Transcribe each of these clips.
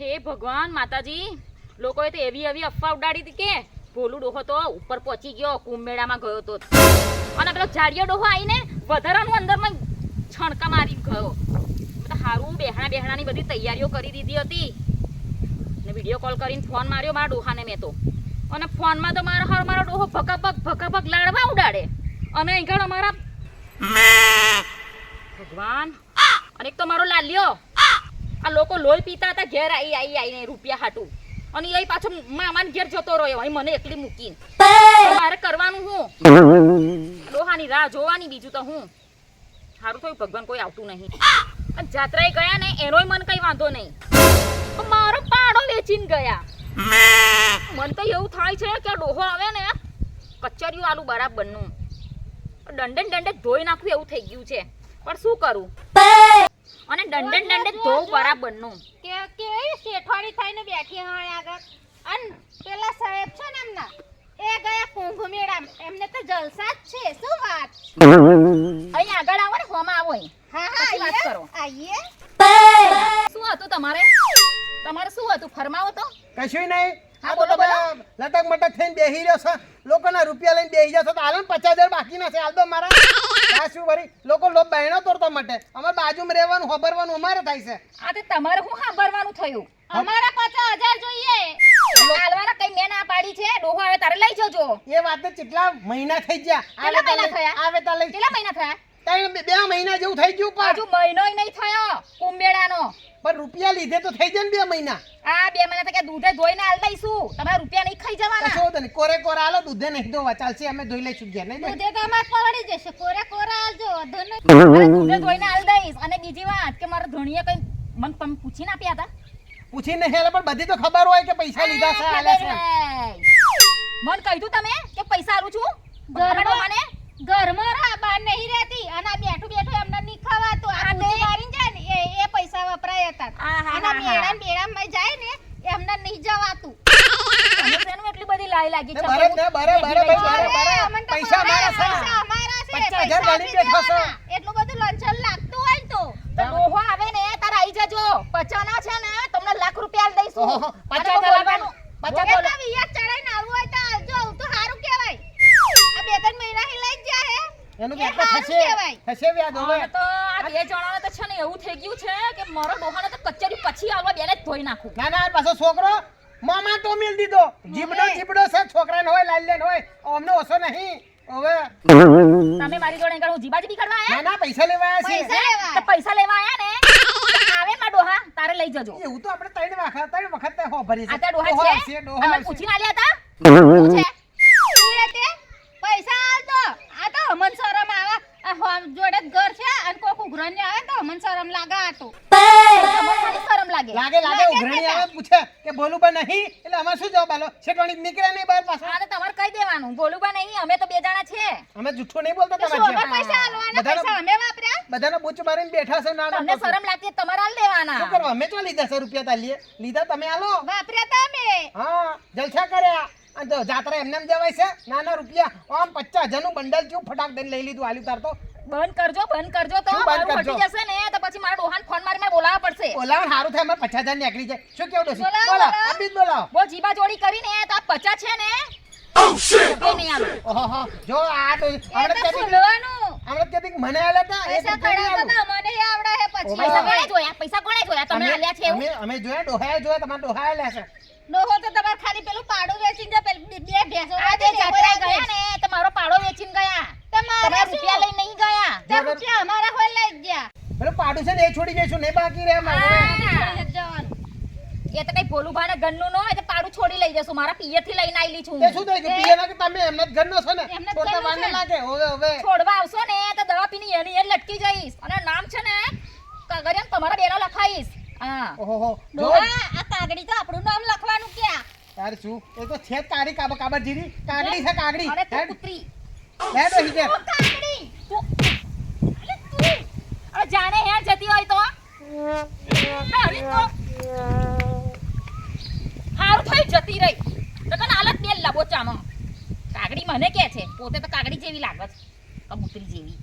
હે ભગવાન માતાજી લોકોએ તો એવી એવી અફવા ઉડાડી હતી કે ભોલું ડોહો તો ઉપર પહોંચી ગયો કુંભમેળામાં ગયો તો. અને પેલો જાડિયો ડોહો આવીને વધારાનું અંદરમાં છણકા મારી ગયો. હારું બેહણા બેહણાની બધી તૈયારીઓ કરી દીધી હતી. ને વીડિયો કોલ કરીને ફોન માર્યો મારા ડોહાને મેં તો. અને ફોનમાં તો મારો હાર મારો ડોહો ભકાભક ભકાભક લાડવા ઉડાડે. અને અહીં અમારા ભગવાન. અને એક તો મારો લાલ્યો. આ લોકો લોહી પીતા હતા, ઘેર આઈ આઈ, આઈને રૂપિયા હાટું. અને એ પાછો મામાને ઘેર જતો રહ્યો, અહીં મને એકલી મૂકીને. મારે કરવાનું હું? ડોહાની રાહ જોવાની બીજું તો હું? સારું થયું, ભગવાન કોઈ આવતું નહીં. અને જાત્રાએ ગયા ને, એનોય મન કઈ વાંધો નહીં. મારો પાડો વેચીને ગયા. મન તો એવું થાય છે કે ડોહો આવે ને કચરિયું આલુ બરાબરનું દંડે ને દંડે ધોઈ નાખવું એવું થઈ ગયું છે. પણ શું કરું? અને દંડે દંડન દંડે ધોવું બરાબરનું. કે કેવી શેઠવાડી થઈને બેઠી હોય આગળ. અન પેલા સાહેબ છે ને એમના એ ગયા કુંભ મેળા એમને તો જલસા જ છે શું વાત? અહીં આગળ આવો ને હોમાં આવો હા હા વાત કરો. આઈએ. શું હતું તમારે? તમારે શું હતું? ફરમાવો તો. કશું નહીં. આ બોલો, તો લટક મટક થઈને બેહી રહ્યો છે. લોકોના રૂપિયા લઈને બેહી જશો તો હાલો ને પચાસ હજાર બાકી નથી હાલ દો મારા આ શું વળી? લોકો લોક બહેણો તોડવા માટે. અમારે બાજુમાં રહેવાનું હોબરવાનું અમારે થાય છે. આ તે તમારે શું સાંભળવાનું થયું? અમારા પચાસ હજાર જોઈએ. હાલવાના કઈ મેં ના પાડી છે? ડોહો આવે તારે લઈ જજો. એ વાત તો કેટલા મહિના થઈ ગયા. આવે તા મહિના થયા? આવે તા લઈ કેટલા મહિના થયા? ત્રણ બે- મહિના જેવું થઈ ગયું હજુ મહિનો નહીં થયો. કુંભમેળાનો પણ રૂપિયા લીધે તો થઈ જાય ને બે મહિના. આ બે મહિના તો કે દૂધે ધોઈને આલ દઈશું. તમારા રૂપિયા નહીં ખાઈ જવાના. શું તને કોરે કોરા આલો દૂધે નહીં ધોવા. ચાલશે અમે ધોઈ લઈશું ઘેર. નહીં દૂધે તો અમાર પડી જશે. કોરે કોરા આલજો નહીં. દૂધે ધોઈને આલ દઈશ. અને બીજી વાત કે મારા ધણીએ કઈ મને તમે પૂછીને આપ્યા હતા? પૂછીને હેલે પણ બધી તો ખબર હોય કે પૈસા લીધા છે આલે છે. મન કહ્યું તમે કે પૈસા આલું છું? ઘરમાં- ડોહાને ઘરમાં રહા બહાર નહીં રહેતી. અને આ બેઠું બેઠું એમને નહીં ખવાતું. આ દૂધ તે- જાય ને એ એ પૈસા વપરાય હતા. અને મેળા હા. મેળામાં જાય ને એમને નહીં જવાતું. તમને એટલી બધી લાઈ લાગી છે? બરે બરે બરે બરે બરે જાઓ. બરે. અમને તો પૈસા મારા છે. પૈસા અમારા છે, એટલું બધું લંચન લાગતું હોય તો. તો ડોહો આવે ને તાર આવી જજો. પચાના છે ને તમને લાખ રૂપિયા દઈશું પચાસ. પચાસ વ્યાજ થશે થશે વ્યાજ હવે હવે? તો આ બે જણાને તો છે ને એવું થઈ ગયું છે કે મારો ડોહાને તો કચેરી પછી આવવા બેને ધોઈ નાખું. ના ના પાછો છોકરો મામા તો મિલ દીધો. જીબડો જીબડો છે છોકરાને હોય લાલ્યાને હોય અમને ઓછો નહીં. હવે? તમે મારી જોડે આગળ હું જીબાજી કરવા ના આયા ના પૈસા લેવા આવ્યા પૈસા તો પૈસા લેવા આયા ને? આવે માં ડોહા તારે લઈ જજો. એવું તો આપણે ત્રણ વખત ત્રણ વખત તો હોભરી છે. આ ડોહા ડોહા છે? અમે આવશે. પૂછીને આલ્યા હતા શું છે ઈ રીતે પૈસા આલજો. આ તો અમન શરમ આવે. આ હોમ જોડે ઘર છે અને કોક ઉઘરાણી આવે તો મન શરમ લાગે આ તો. શરમ લાગે. લાગે લાગે ઉઘરણી આવે પૂછે કે બોલું બા નહીં? એટલે અમાર શું જવાબ આલો? શેઠવાણી નીકળે નહીં બહાર પાછો? આને તમારે કહી દેવાનું. બોલું બા નહીં અમે તો બે જણા છે અમે જૂઠું નહીં બોલતા તો તમારે પૈસા આલવાના? પૈસા અમે વાપર્યા? બધાના બૂચ મારીને બેઠા છે ના ના તમને શરમ લાગતી તમારે આલ દેવાના. શું કરવા અમે તો લીધા 100 રૂપિયા તાલીએ? લીધા તમે આલો? વાપર્યા તા અમે. હા જલસા કર્યા. અને જાત્રા એમને એમ જવાય છે ના ના રૂપિયા આમ પચાસ હજારનું બંડલ જેવું ફટાક દઈને લઈ લીધું આલ્યું તાર તો? બંધ કરજો બંધ કરજો તો. બંધ મારું કરજો? ફટી જશે ને તો પછી મારા ડોહાન ફોન મારી મારે બોલાવવા પડશે. બોલાવો સારું થાય મારે પચાસ હજાર નીકળી જાય શું કેવું ડોશી? બોલાવો, બોલો બોલાવો. બહુ જીબા જોડી કરીને તો આ પચાસ છે ને. ઓહો જો આ તો તો મને આલ્યા પૈસા રૂપિયા કડાવો નહીં આલું. તો અમને આવડે હે પછી. પૈસા કોણે જોયા? પૈસા કોણે જોયા? તમે અમે- આલ્યા છે અમે અમે જોયા ડોહાએ જોયા તમારા ડોહાએ લ્યા છે. ડોહો તો તમારે ખાલી પેલું પાડું વેચી બે- બે ભેંસો આ હતી જે ને એ જાત્રાએ બધા ગયા ને તો મારો પાડો વેચીને ગયા તમારે તમારા શું? રૂપિયા લઈને નહીં ગયા તે રૂપિયા અમારા હોય લઈ જ ગયા. પેલું પાડું છે ને એ છોડી જઈશું નહીં બાકી રહે મારે છોડી જ જવાનું. એ તો કઈ ગન્નું હોય તો પાડું છોડી લઈ જશું. મારા પિયરથી લઈને આવેલી છું તે શું થઈ ગયું પિયરના કે તમે એમને જ ઘરનો છો ને? છોડતા વાર. લાગે? હવે હવે. છોડવા આવશો ને તો દવા પીની એની એ લટકી જઈશ. અને નામ છે ને કાગળિયા તમારા બેનો લખાઈશ. હા. ઓહો જો. આ કાગડી તો આપણું નામ લખવાનું ક્યાં? તારે શું? એ તો છે તારી કાબા કાબર જીરી કાગડી છે કાગડી અને તું બેઠો હી દે. ઓ કાગડી તું અરે તું હવે જાણે હેર જતી હોય તો અરે તો હારું થઈ જતી રહી તો તને હાલત બે લબોચામાં કાગડી મને કે છે પોતે તો કાગડી જેવી લાગે છે કબૂતરી જેવી.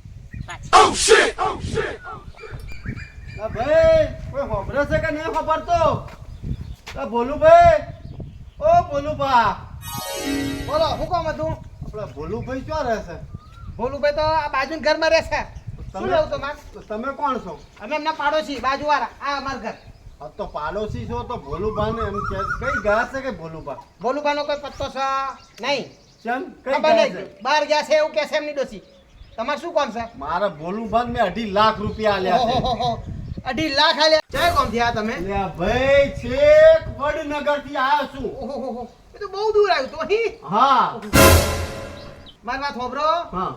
ભાઈ કોઈ હોભરે છે કે નહીં ઓ બોલો હું કોમ હતું? ભોલુભાઈ ક્યાં રહેશે ભોલુભાઈ તો આ બાજુ ઘરમાં રહેશે શું તમે- લેવું તમારે તમે કોણ છો? અમે એમના પાડોશી બાજુ વાળા આ અમાર ઘર. આ તો પાડોશી છો તો ભોલુભાને એમ કે કઈ ગયા છે કે ભોલુભા? ભોલુભાનો કોઈ પત્તો છે? નહીં. ચમ કઈ ખબર ગયા નહીં. છે? બહાર ગયા છે એવું કે છે એમની ડોસી તમારે શું કામ છે? મારા ભોલુભાને મેં અઢી લાખ રૂપિયા આલ્યા છે. અઢી લાખ આલ્યા. જય કોમ થયા તમે? ભાઈ છેક વડનગરથી આવ્યો છું. એ તો બહુ દૂર આવ્યું તો અહીં. હા. મારી વાત હા.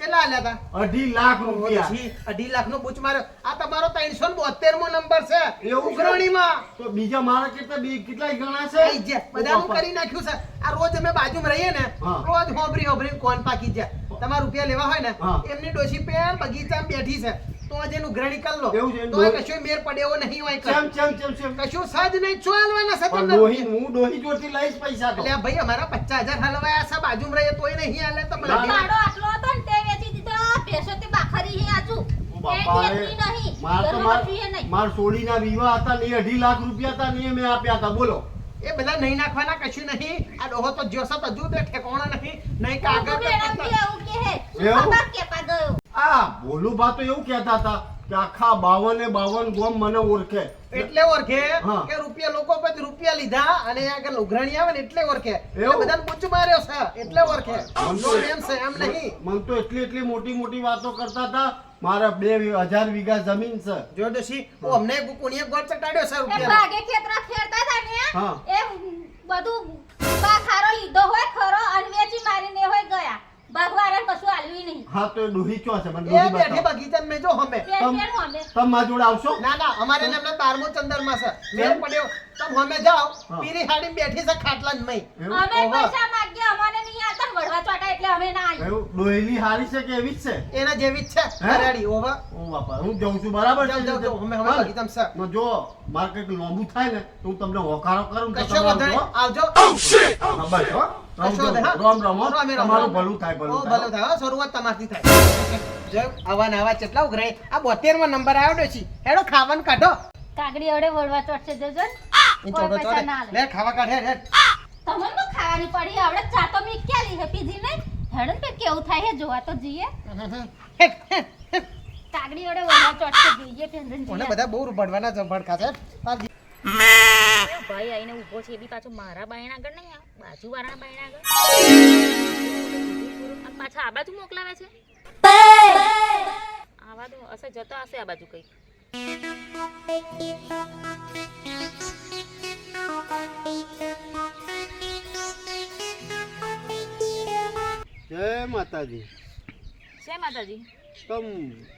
કેટલા આલ્યા હતા અઢી લાખ રૂપિયા. અઢી લાખ નો બૂચ માર્યો. આ તમારો ત્રણસો બોતેર મો નંબર છે? ઉઘરાણીમાં. તો બીજા મારા કેટલા બી કેટલા ગણા છે? બધા હું કરી નાખ્યું છે. આ રોજ અમે બાજુમાં રહીએ ને રોજ હોબરી હોબરી કોણ પાકી જાય તમારા રૂપિયા લેવા હોય ને એમની ડોશી પેર બગીચામાં બેઠી છે. તો આજે એનું ઉઘરાણી કર લો. તો કશું મેર પડે એવો નહીં હોય ચમ ચમ ચમ ચમ. કશું સજ નહીં. ચોલવાના તમને ડોહી હું ડોહી જોરથી લઈશ પૈસા તો. એટલે ભાઈ અમારા પચાસ હજાર હલવાયા છે બાજુમાં રહીએ તોય નહીં હાલે. તો ના, ના. પાડો આટલો ભેંસો તે બાખરી હે આજુ? માર સોડીના વિવાહ હતા ને અઢી લાખ રૂપિયા હતા ને મેં આપ્યા હતા. બોલો. એ બધા નહીં નાખવાના કશું નહીં. આ ડોહો તો જોશો તો હજુ તે ઠેકાણા નહીં નહીં કાગળ કે. બી એવું? ભોલુભા તો એવું કહેતા હતા. કે આખા બાવને બાવન ગોમ મને ઓળખે. એટલે ઓળખે? કે રૂપિયા લોકો પછી રૂપિયા લીધા અને આગળ ઉઘરાણી આવે ને એટલે ઓળખે. એટલે? બધાને પૂછ માર્યો છે એટલે ઓળખે. એમ છે એમ નહીં. મને તો એટલી એટલી મોટી મોટી વાતો કરતા હતા. મારા બે હજાર વીઘા જમીન છે. જો ડોશી હું. અમને કુકુણીએ ગોળ ચટાડ્યો છે રૂપિયા ભાગે ખેતરા ખેરતા હતા હા. એ બધું બા ખારો લીધો હોય ખરો અને વેચી મારીને હોય ગયા. ભગવાને કશું આલ્યું નહીં. હા તો ડોહી ચો છે? મને એ ડોહી બેઠી બગીચામાં મેં જો હમે. તમ તમે જોડે આવશો? ના ના અમારે હમણાં બારમો ચંદરમાં છે. મેં પડ્યો. તમ હમે જાઓ. પીરી હાડી બેઠી છે ખાટલા જ મય અમે પૈસા માંગ્યા અમને નહીં આલતા વડવા ચોટા એટલે અમે ના આવી એવું? ડોહીલી હારી છે કે એવી જ છે? એના જેવી જ છે? હરાડી ઓવા ઓ બાપા હું જઉં છું બરાબર છે? જાઓ, જાઓ. અમે- અમે હા છે. ને જો મારે કંઈક લોબુ થાય ને તો હું તમને હોકારો કરું તો કશો તમે આવજો. આવજો. હા, બસ, હો. રામ કશો વાંધો નહીં, રામ હા. રામ, રામ, હો. રામે રામ, તમારું ભલું થાય ભલું ભલું થાય થાય શરૂઆત તમારથી થાય. જો આવા ને કેટલા ઉઘરાય. આ 72 માં નંબર આવ્યો હેડો ખાવાનું કાઢો. કાગડી અડે વળવા ચોટશે જજો ને. લે. ખાવા કાઢ હેડ હેડ. તમને તો ખાવાની પડી આવડે ચા તો મી ક્યાં લી હે પીધી ને હેડન પે કેવું થાય હે જોવા તો જઈએ. કાગડી અડે વળવા ચોટશે જોઈએ ઓને બધા બહુ ભણવાના જંભડકા છે તાર જી- એ ભાઈ આઈને ઊભો છે એ બી પાછો મારા બાયણ આગળ નહીં આ બાજુવાળાના બાયણ આગળ. પાછા આ બાજુ મોકલાવે છે? આ બાજુ હશે જતો હશે આ બાજુ કઈ જય માતાજી. છે માતાજી? તમ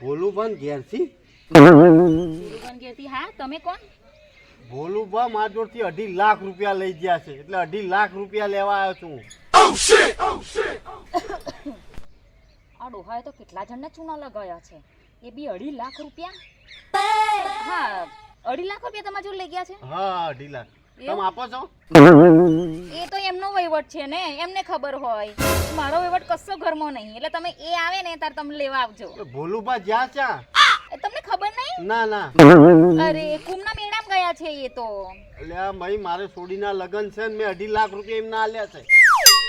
ભોલુભાન ઘેરથી? ગુરુબન ઘેરથી હા તમે કોણ? ભોલુભા મારા જોડથી અઢી લાખ રૂપિયા લઈ ગયા છે. એટલે અઢી લાખ રૂપિયા લેવા આવ્યો છું આ ડોહાએ તો કેટલા જણને ચૂના લગાવ્યા છે? એ બી અઢી લાખ રૂપિયા? હા અઢી લાખ રૂપિયા તમારા જોડે લઈ ગયા છે? હા અઢી લાખ. તમે આપો છો? એ તો એમનો વહીવટ છે ને એમને ખબર હોય. મારો વહીવટ કશો ઘરમાં નહીં. એટલે તમે એ આવે ને ત્યારે તમે લેવા આવજો. ભોલુભા જ્યાં ત્યાં એ તમને ખબર નહીં? ના ના. અરે કુમના ગયા છે એ તો. એટલે ભાઈ મારે સોડીના લગન છે ને મેં અઢી લાખ રૂપિયા એમના આલ્યા છે.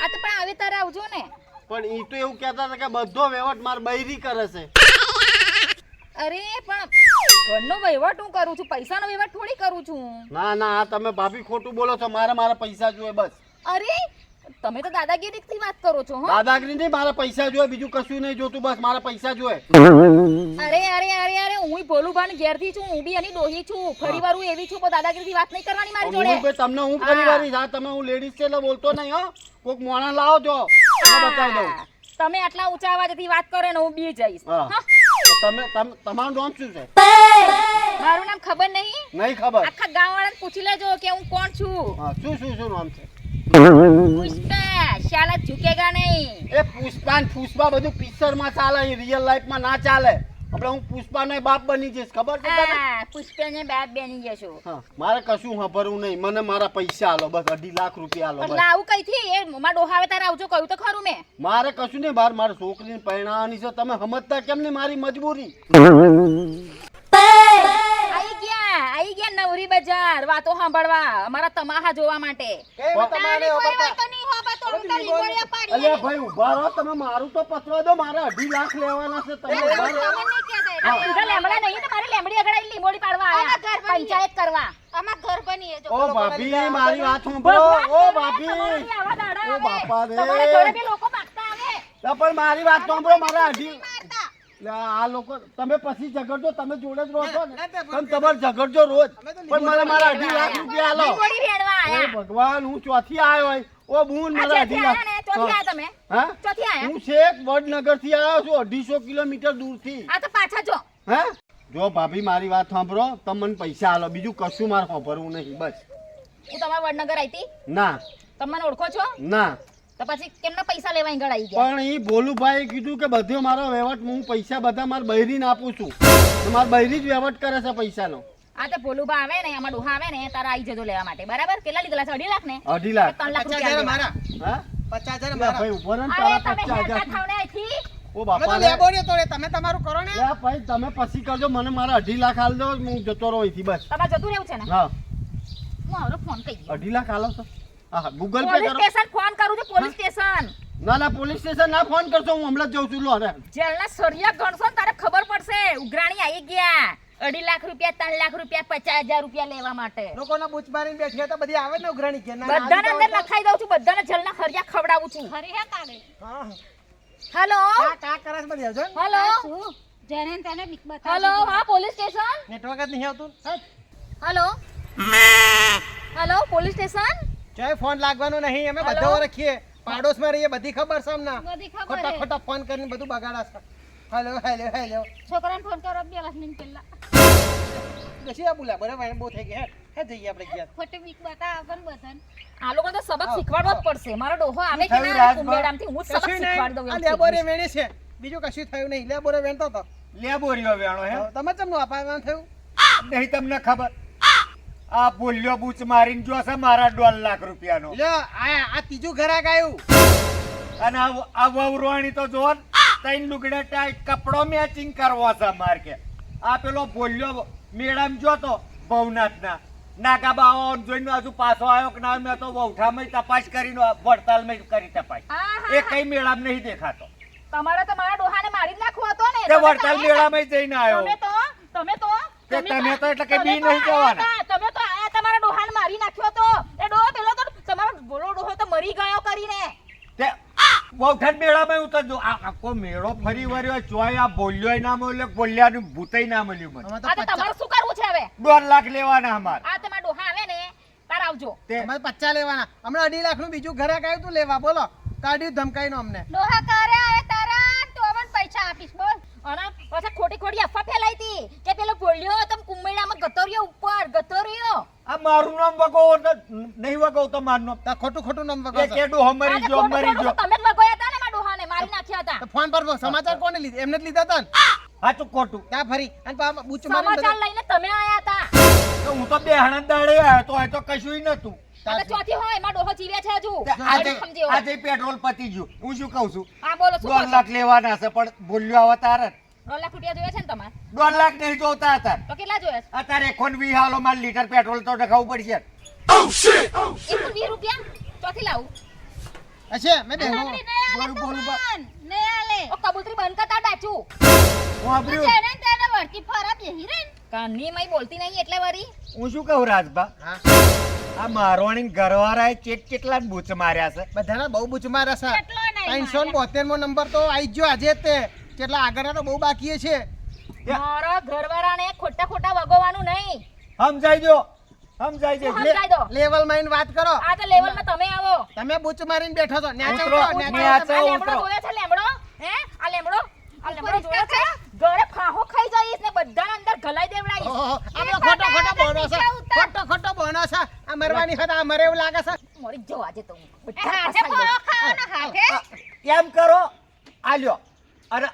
આ તો પણ હવે તારે આવજો ને. પણ એ તો એવું કહેતા હતા કે બધો વહીવટ માર બૈરી કરે છે. અરે પણ ઘરનો વહીવટ હું કરું છું પૈસાનો વહીવટ થોડી કરું છું. ના ના આ તમે ભાભી ખોટું બોલો છો મારે મારા પૈસા જોઈએ બસ. અરે તમે તો દાદાગીરીથી વાત કરો છો હો. દાદાગીરી નહીં મારા પૈસા જોઈએ બીજું કશું નહીં જોતું બસ મારા પૈસા જોઈએ. અરે અરે અરે અરે હું ભોલુભાન ઘેરથી છું હું બી એની ડોહી છું ફરી વાર હું એવી છું પણ દાદાગીરીથી વાત નહીં કરવાની મારી જોડે. તમને હું ફરી વાર હા તમે હું લેડીઝ છે એટલે બોલતો નહીં હો. કોક મોણા લાવો જો. બતાવી દઉં. તમે આટલા ઊંચા અવાજથી વાત કરો ને હું બી જઈશ. તમે તમારું નામ શું છે? મારું નામ ખબર નહીં? નહીં ખબર. આખા ગામ વાળાને પૂછી લેજો કે હું કોણ છું. શું શું શું નામ છે? પુષ્પા શાલા ઝુકેગા નહીં. એ પુષ્પા ને પુષ્પા બધું પિક્ચરમાં ચાલે રિયલ લાઈફમાં ના ચાલે. આપણે હું પુષ્પા નો બાપ બની જઈશ ખબર છે તને? હા પુષ્પાને બાપ બેની જશો. મારે કશું સાંભળવું નહીં. મને મારા પૈસા આલો બસ અઢી લાખ રૂપિયા આલો એટલે આવું કઈ થી? એ ડોહાવે તારે આવજો કહ્યું તો ખરું મેં. મારે કશું નહીં બાર મારા છોકરીને પરણાવવાની છે. તમે સમજતા કેમ નહીં મારી મજબૂરી? હજાર વાતો સાંભળવા અમારા તમાહા જોવા માટે. ભાઈ ઊભા રહો તમે મારું તો પતવા દો મારે અઢી લાખ લેવાના છે તમે લેમડા નહીં તમારી લેમડી આગળ લીમોડી પાડવા આના આયા. પંચાયત કરવા. આમાં ઘર બનીએ જો ઓ ભાભી મારી વાત સાંભળો. ઓ ભાભી. તમારાથી આવા દાડા ઓ બાપા રે. તમારા ઘરે બી લોકો માગતા આવે. પણ મારી વાત સાંભળો મારા અઢી આ લોકો તમે પછી ઝઘડજો તમે જોડે જ રહો છો ને. તમે તમારે ઝઘડજો રોજ. પણ મને મારા અઢી લાખ રૂપિયા આલો. લીંબોડી વેણવા ઓ આયા ભગવાન હું ચોથી આવ્યો હોય ઓ બૂન મારા અઢી લાખ. હા? હું? શેખ વડનગરથી આવ્યો છું અઢીસો કિલોમીટર આ તો પાછા જો. હે? જો ભાભી મારી વાત સાંભળો તમે મને પૈસા આલો. બીજું કશું મારે સાંભળવું નહીં બસ. હું તમારા વડનગર આવી હતી ના. તમે મને ઓળખો છો? ના. તો પછી કેમના પૈસા લેવા અહીં આવી ગયા? પણ એ ભોલુભાઈએ કીધું કે બધો મારો વહેવટ હું પૈસા બધા મારા બૈરીને આપું છું. તો મારા બૈરી જ વહેવટ કરે છે પૈસાનો. આ તો ભોલુભા આવે ને આમાં ડોહા આવે ને તારા આવી જજો લેવા માટે. બરાબર? કેટલા લીધેલા છે? અઢી લાખ ને? અઢી લાખ. ત્રણ લાખ રૂપિયા મારા. હા? પચાસ હજાર મારા. ભાઈ ઊભો ને તારા પચાસ હજાર થાવ ને અહીંથી. ઓ બાપા તો રે. લેબોડીઓ તમે તમારું કરો ને. ભાઈ તમે પછી કરજો. મને મારા અઢી લાખ હાલ દો હું જતો રહું અહીંથી બસ. તમારે જતું રહેવું છે ને? હા. હું આવરો ફોન કહી અઢી લાખ હાલો છો હા ગૂગલ પે કરો. સ્ટેશન ફોન કરું છું પોલીસ સ્ટેશન. ના ના પોલીસ સ્ટેશન ના ફોન કરશો હું હમણાં જ જાઉં છું લો અરે જેલના સરિયા ગણશો ને તારે ખબર પડશે. ઉઘરાણી આવી ગયા. અઢી લાખ રૂપિયા ત્રણ લાખ રૂપિયા પચાસ હજાર રૂપિયા લેવા માટે. લોકોના બૂચ મારીને બેઠી તો બધી આવે ને ઉઘરાણી કે? બધાને અંદર લખાઈ દઉં છું બધાને જેલના ખરિયા ખવડાવું છું. ખરી હે તારે? હેલો? કા- કા કરે છે બધી હજો? હેલો? શું? જેને તને બીક બતા હેલો હા પોલીસ સ્ટેશન? નેટવર્ક જ નહીં આવતું. હેલો? Hello police station? ચોય ફોન લાગવાનો નહીં અમે? બધા રાખીએ પાડોશમાં રહીએ બધી ખબર છે અમને. ખોટા ખોટા ફોન કરીને બધું બગાડા છે. હેલો હેલો હેલો છોકરાને ફોન કરો બે મિનિટ પહેલા બેસી આ બોલા બરાબર બહુ થઈ ગયા. હે જઈએ આપણે ગયા ખોટી બીક બતા આપણ બધાને. આ લોકો તો સબક શીખવાડવા જ પડશે. મારો ડોહો આવે કે ના રાજભા? કુંભેડામથી હું સબક શીખવાડ દઉં આ લેબોરે વેણે છે. બીજું કશું થયું નહીં. લેબોરે વેણતો તો. લેબોરીઓ વેણો હે? તમે તમને અપાવવાનું થયું? નહીં તમને ખબર. આ બોલ્યો બૂચ મારીને જોશે મારા દોઢ લાખ રૂપિયાનો. લ્યો આ આ ત્રીજું ઘરાક આવ્યું અને આ વવરોણી તો જો તૈન લુગડા ટાઈ કપડો મેચિંગ કરવો છે માર કે આ પેલો બોલ્યો મેડમ જો તો ભવનાથના. નાગા બાવા જોઈને હજુ પાછો આવ્યો કે ના મેં તો વૌઠામાં તપાસ કરીને વડતાલમાં કરી તપાસ એ કઈ મેળામાં નહીં દેખાતો. તમારે તો મારા ડોહાને મારી નાખવો હતો ને. તે વડતાલ મેળામાં જઈને આવ્યો. તમે તો તમે તો તે તમે તો એટલે કે બી નહીં જવાના. તમે તો આ તમારા ડોહાને મારી નાખ્યો તો. એ ડોહો પેલો તો તમારો બોલો ડોહો તો મરી ગયો કરીને. તે વૌઠાન મેળામાં ઉતરજો આ આખો મેળો ફરી વર્યો ચોય આ બોલ્યો ના મળ્યો બોલ્યાનું ભૂતય ના મળ્યું મને. આ તો તમારે શું કરવું છે હવે? દોઢ લાખ લેવાના અમાર. આ તમારા ડોહા આવે ને તાર આવજો. તે અમારે પચાસ લેવાના. હમણાં અઢી લાખનું બીજું ઘરે આવ્યું તું લેવા બોલો. કાઢ્યું નો અમને. ડોહા કરે તારા તો પૈસા આપીશ બોલ. અને પાછા ખોટી ખોટી અફવા ફેલાઈ હતી કે પેલો બોલ્યો તમ કુંભેડામાં ગતોરિયો ઉપર ગતોરિયો. આ મારું નામ વગો નહીં વગો તો મારું નામ. તો ખોટું ખોટું નામ વગો કેડું હમરી જો ખોટું મરી જો તમે જ વગોયા હતા ને મારા ડોહાને? મારી નાખ્યા હતા. ફોન પર સમાચાર કોને લીધા? એમને જ લીધા હતા ને? સાચું ખોટું. ત્યાં ફરી? અને બૂચ મારી સમાચાર લઈને તમે આયા હતા. હું તો બે હણા દાડે આવ્યો તો એ તો કશું નતું તો ચોથી હોયમાં ડોહો જીવે છે હજુ. આજે. આજે પેટ્રોલ પતી ગયું. હું શું કહું છું? હા બોલો શું કહો દોઢ લાખ લેવાના છે પણ બોલ્યો આવા તારે. જ. દોઢ લાખ રૂપિયા જોયા છે ને તમારે? દોઢ લાખ નહીં જોતા હતા. તો કેટલા જોયા છે? અત્યારે એકોન વી હાલો માં લીટર પેટ્રોલ તો ડખાવું પડશે. એકસો વીસ રૂપિયા? ચોથી લાવું. અચ્છા મેં બેહો બોલું, બોલું, બા. આલે. ઓ કબૂતરી બંધ કરતા ડાચું હું તું સાંભળ્યું તેને વળતી ફરા બેહી રહે કાની મય બોલતી નહીં એટલે વરી હું શું કહું રાજભા? હા. આ મારવાણી ઘરવાળાએ ચેક કેટલા બૂચ માર્યા છે? બધાના બહુ બૂચ માર્યા છે. ત્રણસો ને બોતેર મો નંબર તો આવી ગયો આજે તે. કેટલા આગળના તો બહુ બાકી છે. મારા ઘરવાળાને ખોટા ખોટા વગોવાનું નહીં. સમજાઈ જો સમજાઈ જો લેવલમાં વાત કરો. આ તો લેવલમાં તમે આવો. તમે બૂચ મારીને બેઠો છો. ન્યાચો ન્યાચે લેમડો છે લેમડો? હે? આ લેમડો? ઘરે ફાહો ખાઈ જઈશ ને બધાને અંદર ગલાઈ દેવડાઈશ ઓહો, ખોટો ખોટો બોનો છે. ખોટો ખોટો બોનો છે. આ મરવાની હતા મરે એવું લાગે છે. મરી જવા આજે તો હું. એ બધા હાથે ફસાઈ ફળો જાઉં. ખાઓ ને હાથે એમ કરો આલ્યો. અને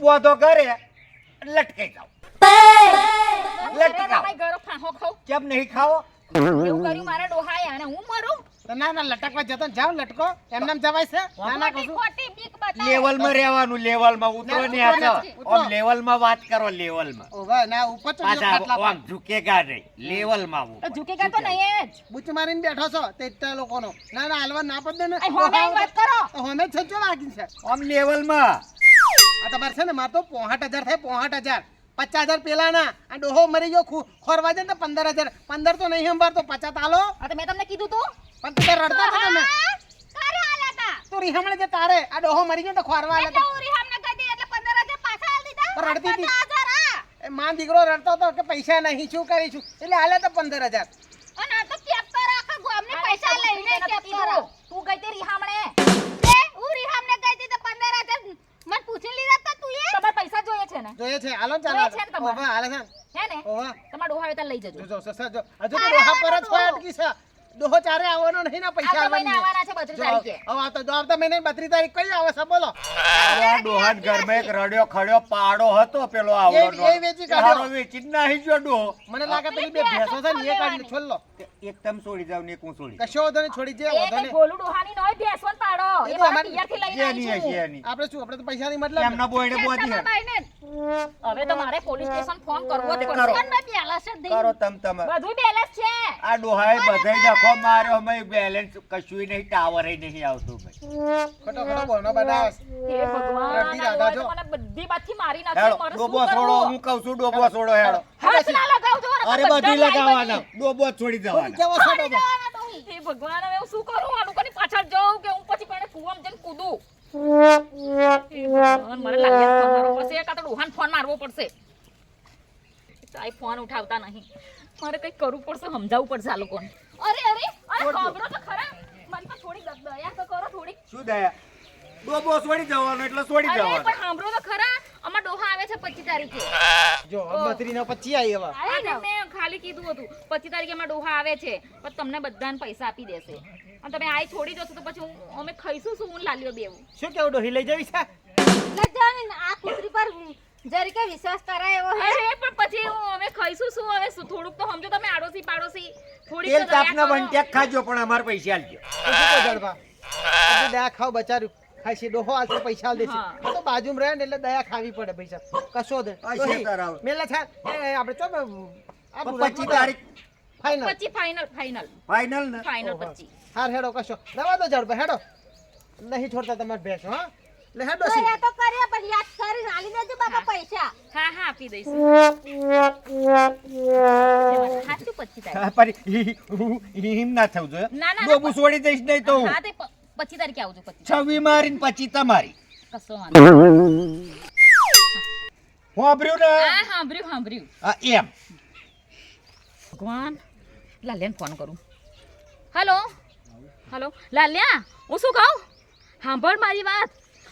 પોધો ઘરે લટકાઈ ઘરે લટકાવ. ઘરે ફાહો ખાઉં. કેમ નહીં ખાવો? એવું કર્યું મારા અને હું મરું? ના ના લટકવા જતો ને લટકો. એમને એમ જવાય છે. ના ના ખોટી કશું. ખોટી બીક રહેવાનું ઉતરો ને, તો. ઉતરો. આમ વાત કરો લેવલમાં. ઓવા ના ઉપર ચડજો પાછા ખાટલા પર. નહીં. લેવલમાં તો ઉપર. ઝૂકેગા તો નહીં જ. બૂચ મારીને બેઠો છો તે તે લોકોનો. ના ના હાલવા ના પડ દે ને. હોમે વાત કરો. હોમે જ છે જો વાગી છે. આમ લેવલમાં. આ તમારે છે ને મારે તો હજાર થાય પોહાટ હજાર. પચાસ હજાર પેલા ના આ ડોહો મરી ગયો ખુ- ખોરવા જાય ને પંદર હજાર. પંદર તો નહીં સંભાળતો પચાસ આલો મેં તમને કીધું તું. પણ તું તો રડતા હતા તમે. કરે આલ્યા તા તું રીહમણે જે તારે આ ડોહો મરી ગયો તો ખોરવા આલે એટલે રીહમણે કદી એટલે 15000 પાછા આલ દીધા? રડતી હતી. એ માં દીકરો રડતો હતો કે પૈસા નહીં શું કરીશું? એટલે આલે તો પંદર હજાર. અને આ તો કેપ્ટર આખા ગામને પૈસા લઈને કેપ્ટર તું ગઈ તે રીહમણે એ હું રીહમણે કહી દી તો 15000 મને પૂછી લીધા તા તું એ? તમારે પૈસા જોઈએ છે ને. જોઈએ છે હાલો ચાલો જોઈએ છે ને તમારે? ઓવા હાલે છે હે ને? ઓવા ડોહા વેતા લઈ જજો. જો જો સસા જો. હજુ ડોહા પર જ અટકી છે. ડોહો ચારે આવવાનો નહીં ને પૈસા આવવાની આવવાના છે બત્રીસ જો, તારીખે. હવે આવતા જો આવતા મહિને બત્રીસ તારીખ કઈ આવે છે બોલો આ ડોહાન ઘરમાં એક રડ્યો ખડ્યો પાડો હતો પેલો આવડો એ- વેચી કાઢ્યો. વેચી જ નાહી ગયો ડોહો. મને લાગે પેલી બે ભેંસો છે ને એ કાઢી છોલ્લો એક તમ છોડી જાવ ને એક હું છોડી કશો વાંધો છોડી દે એ વાંધો કઈ ગોલું ડોહાની નોય ભેંસો પાડો. એ તો અમાર પિયરથી લઈને આવી. આપણે શું આપણે તો પૈસાની મતલબ એમના બોયને બોધી હવે તો મારે પોલીસ સ્ટેશન ફોન કરવો જ પડશે. બેલેન્સ જ કરો તમ તમ બધું બેલેન્સ છે. આ ડોહાએ બધાય ડખો મારો અમે બેલેન્સ કશું નહીં ટાવર નહીં આવતું ભાઈ. ખોટો ખોટો બોલનો બનાસ હે ભગવાન રડતી રાધા જો. મને બધી બાજુથી મારી નાખ્યો મારે ડોબો છોડો હું કહું છું ડોબો છોડો હેડો. હાથ ના લગાવજો અરે બધી લગાવવાના ડોબો છોડી દેવાના. કેવો છો ડોબો? હે. ભગવાન હવે હું શું કરું? આ લોકોની પાછળ જાઉં કે હું પછી પણ કૂવામાં જઈને કૂદું? મને લાગે ફોન મારવો પડશે કાં તો ડોહાને ફોન મારવો પડશે. કાંઈ ફોન ઉઠાવતા નહીં. મારે કંઈક કરવું પડશે સમજાવવું પડશે આ લોકોને. અરે અરે અરે ખબરો તો ખરા. મારી પર થોડી દયા તો કરો થોડી શું દયા? ડોબો છોડી જવાનો એટલે છોડી જવાનો. પણ સાંભળો તો ખરા. અમાર ડોહા આવે છે 25 તારીખે. જો બત્રીસ ને પચી આવી હવે મેં ખાલી કીધું હતું 25 તારીખે અમાર ડોહા આવે છે પણ તમને બધાને પૈસા આપી દેશે. અને તમે આઈ છોડી જશો તો પછી હું અમે ખાઈશું શું હું લાલ્યો બેવું શું કેવું ડોહી લઈ જવી છે? લજાની આ કુતરી પર જરીકે વિશ્વાસ કરાય એવો હે? અરે પણ પછી હું અમે ખાઈશું શું? હવે શું થોડુંક તો સમજો તમે આડોશી પાડોશી. થોડી તેલ તો દયા તાપના ખાજો પણ અમાર પૈસા આલજો. શું કહો દયા ખાવ બચારું ખાય છે ડોહો આલશે પૈસા આલ દેશે તો બાજુમાં રહે ને એટલે દયા ખાવી પડે પૈસા. કશો દે મેલા છે આપણે ચો પચીસ તારીખ. ફાઈનલ પચી ફાઇનલ ફાઇનલ ફાઇનલ ને? ફાઇનલ પચી હાર હેડો કશો. દવા તો જડબા હેડો. નહીં છોડતા તમારે ભેંસો હા. લે હેડો સી. કર્યા તો કર્યા પણ યાદ કરીને આલી દેજો બાપા પૈસા. હા હા આપી દઈશું. સાચું 25 તારીખે હા, પણ ઈ- ઈ- હિમ ના થવું જોઈએ. ના, ના, ડોબું છોડી દઈશ નહીં તો હા. તે પ- 25 તારીખે આવજો 25 છવ્વી મારીને પછી તમારી. કશો વાંધો હોભર્યું ને? હા સાંભળ્યું સાંભળ્યું હા, એમ. ભગવાન લાલ્યાને ફોન કરું. હલો? હલો? લાલ્યા હું શું કહું? સાંભળ મારી વાત.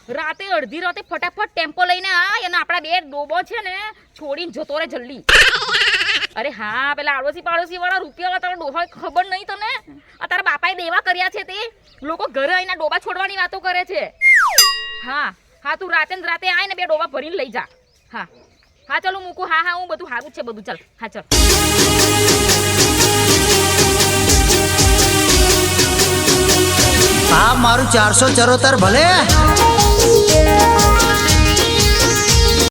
રાતે અડધી રાતે ફટાફટ ટેમ્પો લઈને આ અને આપણા બે ડોબો છે ને છોડીને જતો રે જલ્દી. અરે હા, પેલા આડોશી પાડોશી વાળા રૂપિયા તારો ડોહો ખબર નહીં તને? આ તારા બાપાએ દેવા કર્યા છે તે? લોકો ઘરે આવીને ડોબા છોડવાની વાતો કરે છે. હા હા, તું રાતે ને રાતે આય ને બે ડોબા ભરીને લઈ જા. હા. હા, ચાલો મૂકું. હા હા, હું બધું સારું જ છે, બધું. ચાલ. હા, ચાલ. આ મારું ચારસો ચરોતર ભલે. yeah.